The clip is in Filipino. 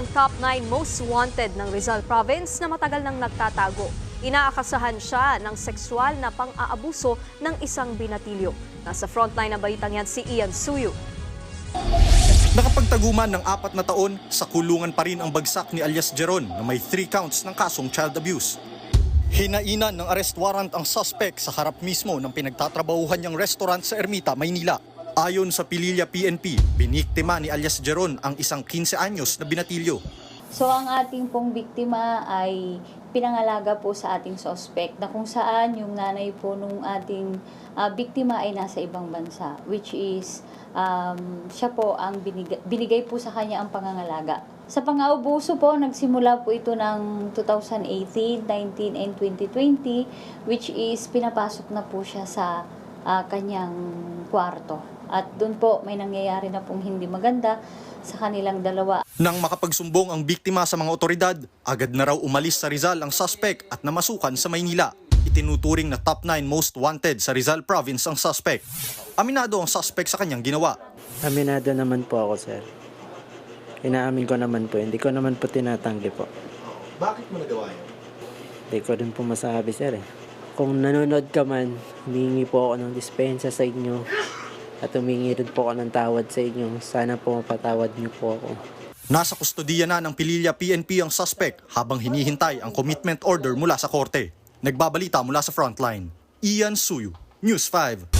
ang top 9 most wanted ng Rizal Province na matagal nang nagtatago. Inaakasahan siya ng sexual na pang-aabuso ng isang binatilyo. Nasa frontline ng balitang yan si Ian Suyu. Nakapagtaguman ng apat na taon, sa kulungan pa rin ang bagsak ni alias Jeron na may three counts ng kasong child abuse. Hinainan ng arrest warrant ang suspect sa harap mismo ng pinagtatrabahuhan niyang restaurant sa Ermita, Maynila. Ayon sa Pililya PNP, biniktima ni alias Jeron ang isang 15 anyos na binatilyo. So ang ating pong biktima ay pinangalaga po sa ating suspect na kung saan yung nanay po nung ating ah, biktima ay nasa ibang bansa which is um, siya po ang binigay, binigay po sa kanya ang pangangalaga. Sa pang-aubuso po, nagsimula po ito ng 2018, 19, and 2020 which is pinapasok na po siya sa ah, kanyang kwarto. At doon po may nangyayari na pong hindi maganda sa kanilang dalawa. Nang makapagsumbong ang biktima sa mga otoridad, agad na raw umalis sa Rizal ang suspect at namasukan sa Maynila. Itinuturing na top 9 most wanted sa Rizal province ang suspect. Aminado ang suspect sa kanyang ginawa. Aminado naman po ako, sir. Inaamin ko naman po. Hindi ko naman po tinatanggi po. Bakit mo nagawa yun? Hindi ko rin po masabi, sir. Eh. Kung nanonood ka man, humingi po ako ng dispensa sa inyo. At humingi rin po ako ng tawad sa inyo. Sana po mapatawad niyo po ako. Nasa kustodiya na ng Pililya PNP ang suspect habang hinihintay ang commitment order mula sa korte. Nagbabalita mula sa frontline. Ian Suyu, News 5.